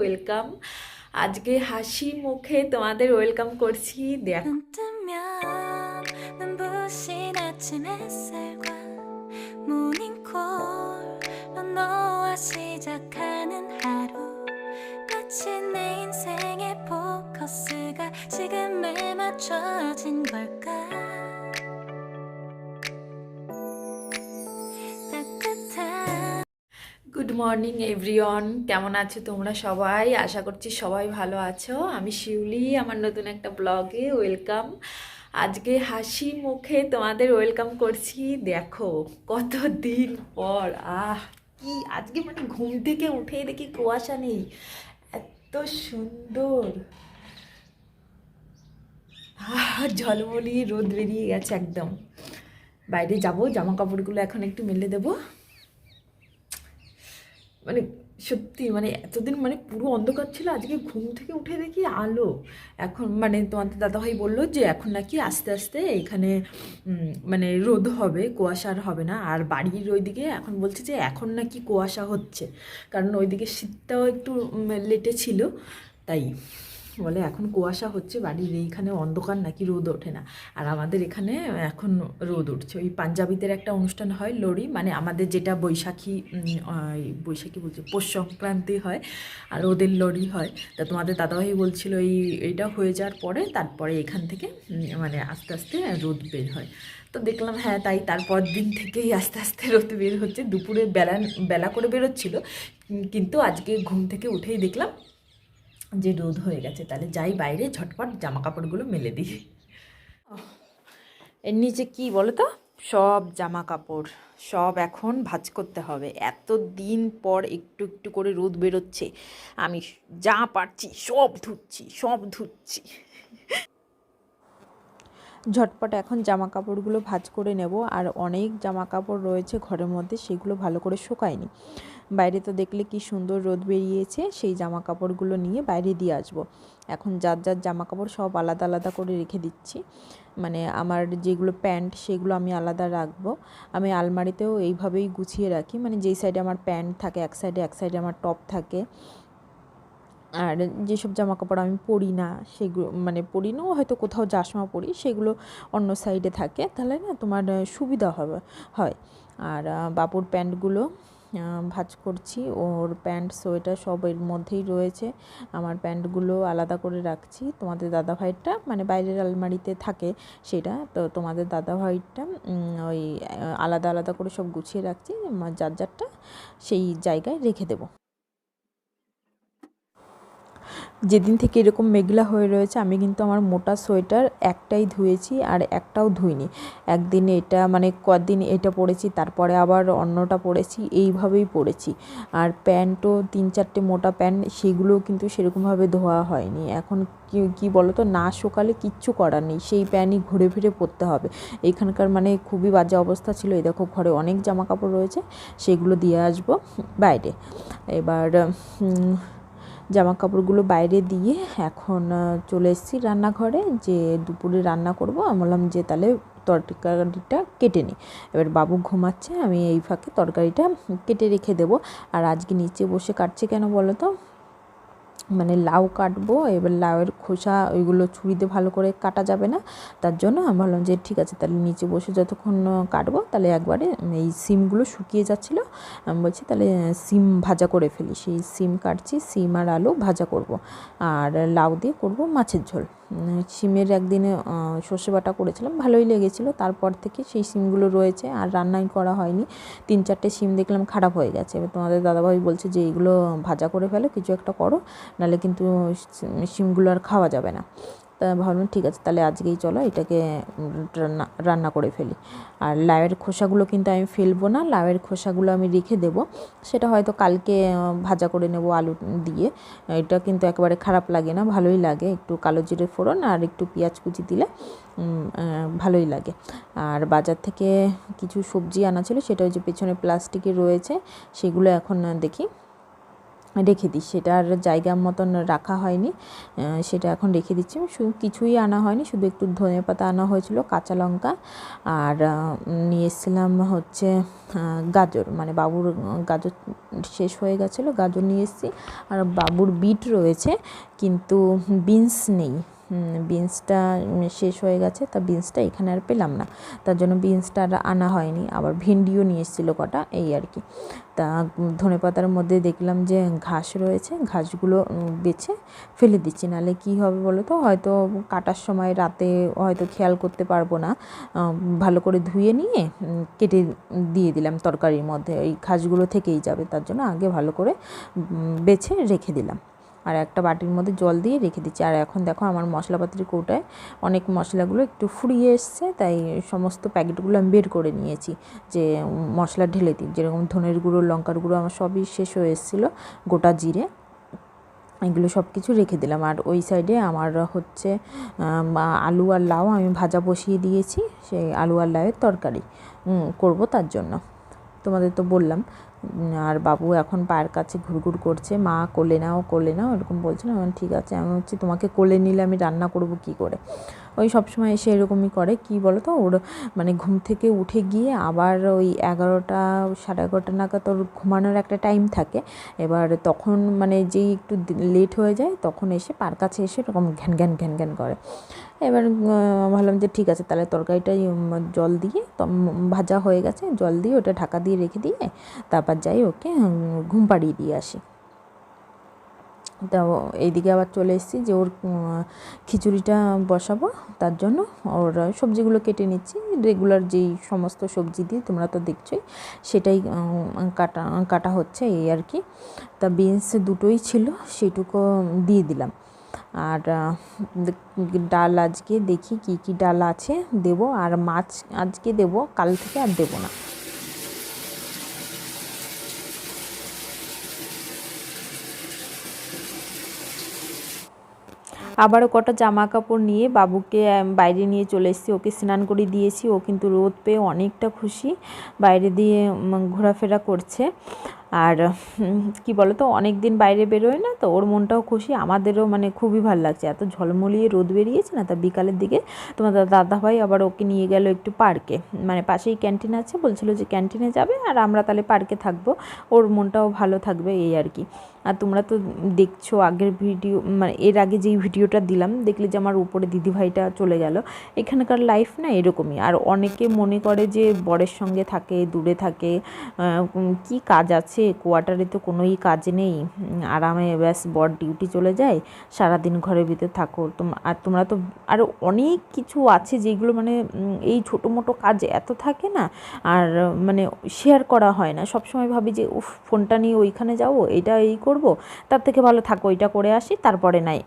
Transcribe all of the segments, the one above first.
Welcome আজকে হাসি মুখে তোমাদের ওয়েলকাম করছি দেখ 눈 뜨면 눈부신 아침 햇살과 모닝콜로 너와 시작하는 하루 마치 내 인생의 포커스가 지금에 맞춰진 걸까 মর্নিং এভরিওয়ান কেমন আছো তোমরা সবাই? আশা করছি সবাই ভালো আছো। আমি শিউলি, আমার নতুন একটা ব্লগে ওয়েলকাম। আজকে হাসি মুখে তোমাদের ওয়েলকাম করছি। দেখো কত দিন পর, আহ, কি আজকে মানে ঘুম থেকে উঠে দেখি কুয়াশা নেই। এত সুন্দর। ঝলমলি রোদ বেরিয়ে গেছে একদম। বাইরে যাব জামা কাপড়গুলো এখন একটু মেলে দেবো। মানে সত্যি মানে এতদিন মানে পুরো অন্ধকার ছিল, আজকে ঘুম থেকে উঠে দেখি আলো। এখন মানে তোমাদের দাদাভাই বলল যে এখন নাকি আস্তে আস্তে এখানে মানে রোদ হবে কুয়াশার হবে না। আর বাড়ির ওইদিকে এখন বলছে যে এখন নাকি কুয়াশা হচ্ছে। কারণ ওইদিকে শীতটাও একটু লেটে ছিল, তাই। বলে, এখন কুয়াশা হচ্ছে, বাড়ির এইখানে অন্ধকার নাকি রোদ ওঠে না। আর আমাদের এখানে এখন রোদ উঠছে। ওই পাঞ্জাবিদের একটা অনুষ্ঠান হয় লোরি মানে আমাদের যেটা বৈশাখী বৈশাখী বলছে, পৌষ সংক্রান্তি হয়, আর ওদের লরি হয়। তা তোমাদের দাদাভাই বলছিল এই, এইটা হয়ে যাওয়ার পরে তারপরে এখান থেকে মানে আস্তে আস্তে রোদ বের হয়। তো দেখলাম হ্যাঁ তাই তারপর দিন থেকেই আস্তে আস্তে রোদ বের হচ্ছে। দুপুরে বেলা বেলা করে বেরোচ্ছিল, কিন্তু আজকে ঘুম থেকে উঠেই দেখলাম যে রোদ হয়ে গেছে তাহলে যাই বাইরে ঝটপট জামা কাপড়গুলো মেলে দিই। এর নিচে কি বলো তো? সব জামা কাপড় সব এখন ভাজ করতে হবে। এত দিন পর একটু একটু করে রোদ বেরোচ্ছে। আমি যা পারছি সব ধুচ্ছি সব ধুচ্ছি। ঝটপট এখন জামা কাপড়গুলো ভাজ করে নেব। আর অনেক জামা কাপড় রয়েছে ঘরের মধ্যে সেগুলো ভালো করে শুকায়নি। বাইরে তো দেখলে কি সুন্দর রোদ বেরিয়েছে, সেই জামা কাপড়গুলো নিয়ে বাইরে দিয়ে আসব। এখন যার যার জামা কাপড় সব আলাদা আলাদা করে রেখে দিচ্ছি। মানে আমার যেগুলো প্যান্ট সেগুলো আমি আলাদা রাখব। আমি আলমারিতেও এইভাবেই গুছিয়ে রাখি। মানে যেই সাইডে আমার প্যান্ট থাকে, এক সাইডে এক সাইডে আমার টপ থাকে। আর যেসব জামা কাপড় আমি পরি না, সেগুলো মানে পরি না, হয়তো কোথাও সময় পরি, সেগুলো অন্য সাইডে থাকে। তাহলে না তোমার সুবিধা হবে, হয়। আর বাপুর প্যান্টগুলো ভাঁজ করছি। ওর প্যান্ট, সোয়েটার সব এর মধ্যেই রয়েছে। আমার প্যান্টগুলো আলাদা করে রাখছি। তোমাদের দাদাভাইয়েরটা মানে বাইরের আলমারিতে থাকে সেটা, তো তোমাদের দাদা ভাইটা ওই, আলাদা আলাদা করে সব গুছিয়ে রাখছি। যার যারটা সেই জায়গায় রেখে দেবো। যেদিন থেকে এরকম মেঘলা হয়ে রয়েছে, আমি কিন্তু আমার মোটা সোয়েটার একটাই ধুয়েছি আর একটাও ধুইনি। একদিন এটা মানে কদিন এটা পরেছি তারপরে আবার অন্যটা পরেছি এইভাবেই পরেছি আর প্যান্টও, তিন চারটে মোটা প্যান্ট, সেগুলোও কিন্তু সেরকমভাবে ধোয়া হয়নি। এখন কি, কী বলো তো না শুকালে কিচ্ছু করার নেই, সেই প্যান্টই ঘুরে ফিরে পরতে হবে। এখানকার মানে খুবই বাজে অবস্থা ছিল, এই দেখো ঘরে অনেক জামা কাপড় রয়েছে, সেগুলো দিয়ে আসব। বাইরে। এবার জামা কাপড়গুলো বাইরে দিয়ে এখন চলে এসেছি রান্নাঘরে, যে দুপুরে রান্না করব। আমি বললাম যে তাহলে তরকারিটা কেটে নিই। এবার বাবু ঘুমাচ্ছে, আমি এই ফাঁকে তরকারিটা কেটে রেখে দেব। আর আজকে নিচে বসে কাটছে কেন বলো তো? মানে লাউ কাটবো, এবার লাউয়ের খোসা ওইগুলো ছুরিতে ভালো করে কাটা যাবে না। তার জন্য আমি ভাবলাম যে ঠিক আছে, তাহলে নিচে বসে যতক্ষণ কাটবো, তাহলে একবারে এই সিমগুলো শুকিয়ে যাচ্ছিল। আমি বলছি, তাহলে সিম ভাজা করে ফেলি। সেই সিম কাটছি, সিম আর আলু ভাজা করব। আর লাউ দিয়ে করব মাছের ঝোল। সিমের একদিনে সর্ষে বাটা করেছিলাম, ভালোই লেগেছিল। তারপর থেকে সেই সিমগুলো রয়েছে, আর রান্নাই করা হয়নি। তিন চারটে সিম দেখলাম খারাপ হয়ে গেছে। এবার তোমাদের দাদাভাই বলছে যে, এইগুলো ভাজা করে ফেলো, কিছু একটা করো, নাহলে কিন্তু সিমগুলো আর খাওয়া যাবে না। তা ভাবলাম ঠিক আছে, তাহলে আজকেই চলো এটাকে রান্না রান্না করে ফেলি। আর লাউয়ের খোসাগুলো কিন্তু আমি ফেলব না, লাউয়ের খোসাগুলো আমি রেখে দেবো। সেটা হয়তো কালকে ভাজা করে নেব আলু দিয়ে। এটা কিন্তু একেবারে খারাপ লাগে না, ভালোই লাগে। একটু কালো জিরে ফোড়ন আর একটু পেঁয়াজ কুচি দিলে ভালোই লাগে। আর বাজার থেকে কিছু সবজি আনা ছিল, সেটা ওই যে পেছনে প্লাস্টিকে রয়েছে, সেগুলো এখন দেখি। রেখে দিই। সেটা আর জায়গা মতন রাখা হয়নি। সেটা এখন রেখে দিচ্ছি। কিছুই আনা হয়নি। শুধু একটু ধনে পাতা আনা হয়েছিল, কাঁচা লঙ্কা। আর নিয়ে এসেছিলাম হচ্ছে গাজর। মানে বাবুর গাজর শেষ হয়ে গেছিল, গাজর নিয়ে এসেছি। আর বাবুর বিট রয়েছে, কিন্তু বিনস নেই। বিনসটা শেষ হয়ে গেছে, তা বিনসটা এখানে আর পেলাম না। তার জন্য বিনসটা আর আনা হয়নি, আবার ভেন্ডিও নিয়ে এসেছিল কটা, এই আর কি। তা ধনে পাতার মধ্যে দেখলাম যে ঘাস রয়েছে, ঘাসগুলো বেছে ফেলে দিচ্ছি, নাহলে কী হবে বলো তো হয়তো কাটার সময় রাতে হয়তো খেয়াল করতে পারব না। ভালো করে ধুয়ে নিয়ে কেটে দিয়ে দিলাম তরকারির মধ্যে, ওই ঘাসগুলো থেকেই যাবে, তার জন্য আগে ভালো করে বেছে রেখে দিলাম। আর একটা বাটির মধ্যে জল দিয়ে রেখে দিচ্ছি। আর এখন দেখো আমার মশলাপাতির কৌটায় অনেক মশলাগুলো একটু ফুরিয়ে এসছে, তাই সমস্ত প্যাকেটগুলো আমি বের করে নিয়েছি। যে মশলা ঢেলে দিই, যেরকম ধনের গুঁড়ো, লঙ্কার গুঁড়ো, আমার সবই শেষ হয়ে এসেছিল, গোটা জিরে। এগুলো সব কিছু রেখে দিলাম। আর ওই সাইডে আমার হচ্ছে আলু আর লাউ আমি ভাজা বসিয়ে দিয়েছি, সেই আলু আর লাউয়ের তরকারি করব তার জন্য। তোমাদের তো বললাম আর বাবু এখন পায়ের কাছে ঘুরঘুর করছে, মা কোলে নাও কোলে নাও, এরকম বলছে না? ঠিক আছে, আমি হচ্ছে তোমাকে কোলে নিলে আমি রান্না করব কি করে? ওই সবসময় এসে এরকমই করে। কি বলো তো ওর মানে ঘুম থেকে উঠে গিয়ে আবার ওই এগারোটা, সাড়ে এগারোটা নাগাদ ওর ঘুমানোর একটা টাইম থাকে। এবার তখন মানে যেই একটু লেট হয়ে যায়, তখন এসে পার কাছে এসে এরকম ঘ্যান ঘ্যান ঘ্যান ঘ্যান করে। এবার ভাবলাম যে ঠিক আছে, তাহলে তরকারিটাই জল দিয়ে ভাজা হয়ে গেছে, জল দিয়ে ওটা ঢাকা দিয়ে রেখে দিয়ে তারপর যাই ওকে ঘুম পাড়িয়ে দিয়ে আসি। তো এইদিকে আবার চলে এসেছি যে ওর খিচুড়িটা বসাবো, তার জন্য ওর সবজিগুলো কেটে নিচ্ছি। রেগুলার যেই সমস্ত সবজি দিয়ে তোমরা তো দেখছোই, সেটাই কাটা কাটা হচ্ছে এই আর কি। তা বিনস দুটোই ছিল, সেটুকু দিয়ে দিলাম। আর ডাল আজকে দেখি কি কি ডাল আছে, দেবো। আর মাছ আজকে দেবো, কাল থেকে আর দেবো না। আবারও কটা জামা কাপড় নিয়ে বাবুকে বাইরে নিয়ে চলে এসেছি। ওকে স্নান করে দিয়েছি। ও কিন্তু রোদ পেয়ে অনেকটা খুশি। বাইরে দিয়ে ঘোরাফেরা করছে। আর কি বলো তো অনেক দিন বাইরে বেরোয় না, তো ওর মনটাও খুশি, আমাদেরও মানে খুবই ভালো লাগছে। এত ঝলমলিয়ে রোদ বেরিয়েছে না, তা বিকালের দিকে তোমার দাদা দাদাভাই আবার ওকে নিয়ে গেল একটু পার্কে। মানে পাশেই ক্যান্টিন আছে, বলছিল যে ক্যান্টিনে যাবে, আর আমরা তাহলে পার্কে থাকব। ওর মনটাও ভালো থাকবে, এই আর কি। আর তোমরা তো দেখছ, আগের ভিডিও মানে এর আগে যেই ভিডিওটা দিলাম, দেখলে যে আমার উপরে দিদিভাইটা চলে গেল। এখানকার লাইফ না এরকমই। আর অনেকে মনে করে যে বরের সঙ্গে থাকে, দূরে থাকে কি কাজ আছে কোয়ার্টারে তো কোনোই কাজ নেই। আরামে ব্যাস বড় ডিউটি চলে যায়, সারাদিন ঘরের ভিতরে থাকো। আর তোমরা তো আরও অনেক কিছু আছে যেগুলো মানে এই ছোটো মোটো কাজ এত থাকে না, আর মানে শেয়ার করা হয় না। সবসময় ভাবি যে, উফ, ফোনটা নিয়ে ওইখানে যাব, এটা এই করব, তার থেকে ভালো থাকো, এটা করে আসি, তারপরে নাই।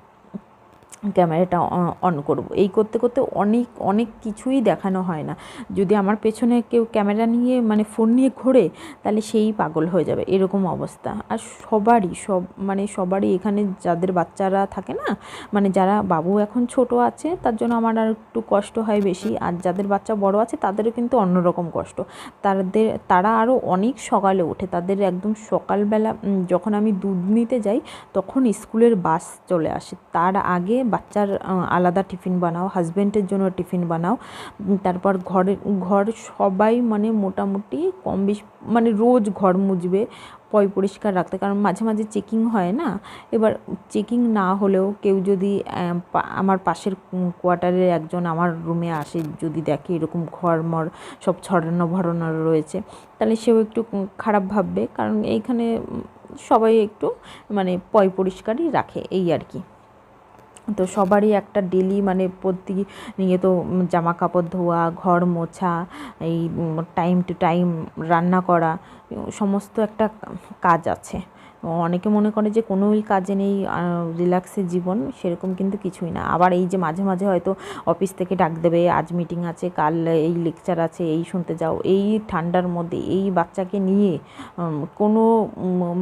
ক্যামেরাটা অন করব। এই করতে করতে অনেক অনেক কিছুই দেখানো হয় না। যদি আমার পেছনে কেউ ক্যামেরা নিয়ে মানে ফোন নিয়ে ঘোরে, তাহলে সেই পাগল হয়ে যাবে। এরকম অবস্থা। আর সবারই, সব মানে সবারই এখানে যাদের বাচ্চারা থাকে না মানে যারা বাবু এখন ছোট আছে, তার জন্য আমার আর একটু কষ্ট হয় বেশি। আর যাদের বাচ্চা বড় আছে, তাদেরও কিন্তু অন্যরকম কষ্ট। তাদের, তারা আরও অনেক সকালে ওঠে। তাদের একদম সকালবেলা যখন আমি দুধ নিতে যাই, তখন স্কুলের বাস চলে আসে। তার আগে বাচ্চার আলাদা টিফিন বানাও হাজব্যান্ডের জন্য টিফিন বানাও তারপর ঘরে, ঘর সবাই মানে মোটামুটি কম বেশি মানে রোজ ঘর মুছবে, পয় পরিষ্কার রাখতে, কারণ মাঝে মাঝে চেকিং হয় না। এবার চেকিং না হলেও কেউ যদি আমার পাশের কোয়ার্টারের একজন আমার রুমে আসে, যদি দেখে এরকম ঘর মর সব ছড়ানো ভরানো রয়েছে, তাহলে সেও একটু খারাপ ভাববে। কারণ এইখানে সবাই একটু মানে পয় পরিষ্কারই রাখে, এই আর কি। তো সবারই একটা ডেলি মানে প্রতি নিয়ে তো জামা কাপড় ধোয়া, ঘর মোছা, এই টাইম টু টাইম রান্না করা, সমস্ত একটা কাজ আছে। অনেকে মনে করে যে কোনোই কাজে নেই রিল্যাক্সের জীবন, সেরকম কিন্তু কিছুই না। আবার এই যে মাঝে মাঝে হয়তো অফিস থেকে ডাক দেবে, আজ মিটিং আছে, কাল এই লেকচার আছে, এই শুনতে যাও, এই ঠান্ডার মধ্যে এই বাচ্চাকে নিয়ে কোনো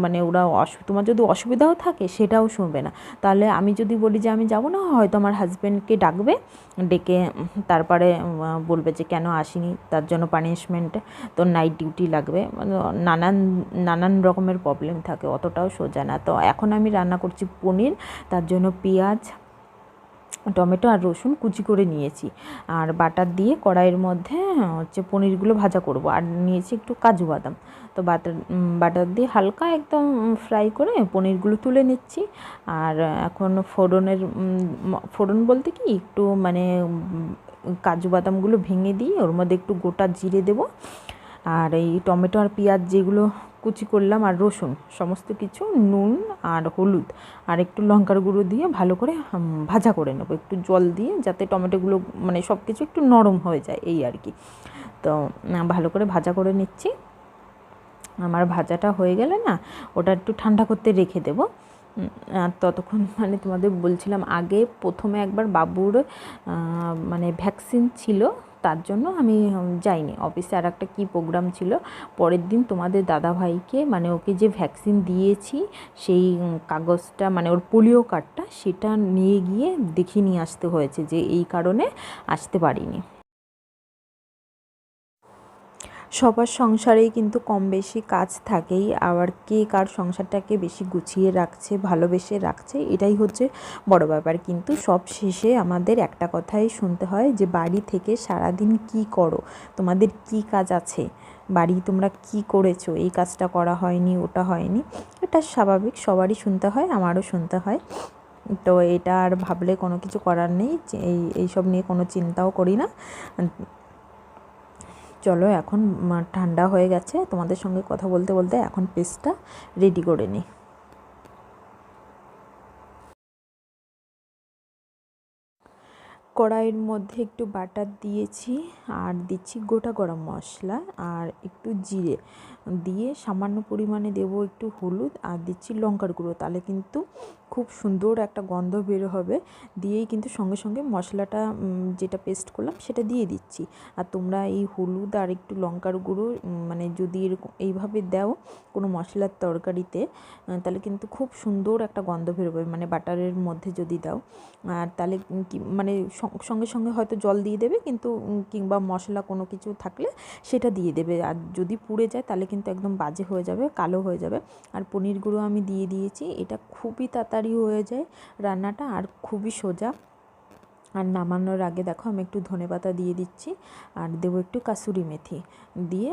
মানে ওরা তোমার যদি অসুবিধাও থাকে, সেটাও শুনবে না। তাহলে আমি যদি বলি যে আমি যাব না, হয়তো আমার হাজব্যান্ডকে ডাকবে, ডেকে, তারপরে বলবে যে কেন আসিনি, তার জন্য পানিশমেন্ট তোর নাইট ডিউটি লাগবে মানে নানান নানান রকমের প্রবলেম থাকে অত অতটাও সোজা না। তো এখন আমি রান্না করছি পনির, তার জন্য পেঁয়াজ, টমেটো আর রসুন কুচি করে নিয়েছি। আর বাটার দিয়ে কড়াইয়ের মধ্যে হচ্ছে পনিরগুলো ভাজা করব। আর নিয়েছি একটু কাজু বাদাম। তো বাটার বাটার দিয়ে হালকা একদম ফ্রাই করে পনিরগুলো তুলে নিচ্ছি। আর এখন ফোড়নের ফোড়ন বলতে কি, একটু মানে কাজু বাদামগুলো ভেঙে দিয়ে ওর মধ্যে একটু গোটা জিরে দেবো। আর এই টমেটো আর পেঁয়াজ যেগুলো কুচি করলাম আর রসুন, সমস্ত কিছু, নুন আর হলুদ। আর একটু লঙ্কার গুঁড়ো দিয়ে ভালো করে ভাজা করে নেব। একটু জল দিয়ে যাতে টমেটোগুলো মানে সব কিছু একটু নরম হয়ে যায়, এই আর কি। তো ভালো করে ভাজা করে নিচ্ছি। আমার ভাজাটা হয়ে গেলে না, ওটা একটু ঠান্ডা করতে রেখে দেবো। আর ততক্ষণ মানে তোমাদের বলছিলাম, আগে প্রথমে একবার বাবুর মানে ভ্যাকসিন ছিল তার জন্য আমি যাইনি। অফিসে আর একটা কী প্রোগ্রাম ছিল? পরের দিন তোমাদের দাদাভাইকে মানে ওকে যে ভ্যাকসিন দিয়েছি, সেই কাগজটা মানে ওর পোলিও কার্ডটা সেটা নিয়ে গিয়ে দেখিয়ে নিয়ে আসতে হয়েছে যে এই কারণে আসতে পারিনি। সবার সংসারেই কিন্তু কম বেশি কাজ থাকেই, আবার কে কার সংসারটাকে বেশি গুছিয়ে রাখছে, ভালোবেসে রাখছে, এটাই হচ্ছে বড় ব্যাপার। কিন্তু সব শেষে আমাদের একটা কথাই শুনতে হয় যে, বাড়ি থেকে সারাদিন কি করো? তোমাদের কি কাজ আছে? বাড়ি তোমরা কি করেছ? এই কাজটা করা হয়নি, ওটা হয়নি। এটা স্বাভাবিক, সবারই শুনতে হয়, আমারও শুনতে হয়। তো এটা আর ভাবলে কোনো কিছু করার নেই এই, এইসব নিয়ে কোনো চিন্তাও করি না। চলো এখন ঠান্ডা হয়ে গেছে। তোমাদের সঙ্গে কথা বলতে বলতে এখন পেস্টটা রেডি করে নিই। কড়াইয়ের মধ্যে একটু বাটার দিয়েছি, আর দিচ্ছি গোটা গরম মশলা আর একটু জিরে। দিয়ে সামান্য পরিমাণে দেবো একটু হলুদ আর দিচ্ছি লঙ্কার গুঁড়ো। তাহলে কিন্তু খুব সুন্দর একটা গন্ধ বের হবে। দিয়েই কিন্তু সঙ্গে সঙ্গে মশলাটা যেটা পেস্ট করলাম সেটা দিয়ে দিচ্ছি। আর তোমরা এই হলুদ আর একটু লঙ্কার গুঁড়ো মানে যদি এরকম এইভাবে দাও কোনো মশলার তরকারিতে তাহলে কিন্তু খুব সুন্দর একটা গন্ধ বেরোবে মানে বাটারের মধ্যে যদি দাও, আর তাহলে মানে সঙ্গে সঙ্গে হয়তো জল দিয়ে দেবে, কিন্তু কিংবা মশলা কোনো কিছু থাকলে সেটা দিয়ে দেবে। আর যদি পুড়ে যায় তাহলে কিন্তু একদম বাজে হয়ে যাবে, কালো হয়ে যাবে। আর পনির গুঁড়ো আমি দিয়ে দিয়েছি, এটা খুবই তাড়াতাড়ি হয়ে যায় রান্নাটা, আর খুবই সোজা। আর নামানোর আগে দেখো আমি একটু ধনেপাতা দিয়ে দিচ্ছি আর দেবো একটু কাসুরি মেথি। দিয়ে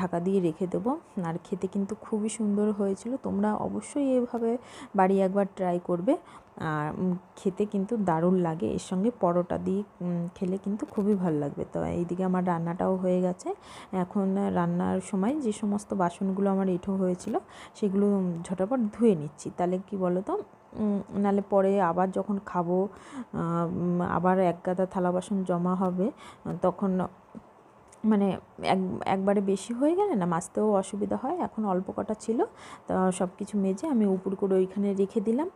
ঢাকা দিয়ে রেখে দেবো। আর খেতে কিন্তু খুবই সুন্দর হয়েছিল। তোমরা অবশ্যই এভাবে বাড়ি একবার ট্রাই করবে। আর খেতে কিন্তু দারুণ লাগে। এর সঙ্গে পরোটা দিয়ে খেলে কিন্তু খুবই ভালো লাগবে। তো এইদিকে আমার রান্নাটাও হয়ে গেছে। এখন রান্নার সময় যে সমস্ত বাসনগুলো আমার এঁঠো হয়েছিল, সেগুলো ঝটাপট ধুয়ে নিচ্ছি। তাহলে কি বলো তো নাহলে পরে আবার যখন খাব আবার এক গাদা থালা বাসন জমা হবে তখন মানে এক, একবারে বেশি হয়ে গেলে না, মাজতেও অসুবিধা হয়, এখন অল্প কটা ছিল, তো সব কিছু মেজে আমি উপর করে ওইখানে রেখে দিলাম,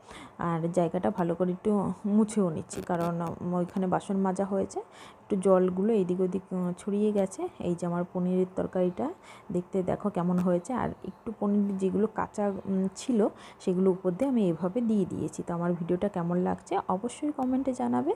আর জায়গাটা ভালো করে একটু মুছেও নিচ্ছি, কারণ ওইখানে বাসন মাজা হয়েছে, একটু জলগুলো এদিক ওদিক ছড়িয়ে গেছে, এই যে আমার পনিরের তরকারিটা, দেখতে দেখো কেমন হয়েছে, আর একটু পনির যেগুলো কাঁচা ছিল, সেগুলো উপর দিয়ে আমি এভাবে দিয়ে দিয়েছি, তো আমার ভিডিওটা কেমন লাগছে অবশ্যই কমেন্টে জানাবে।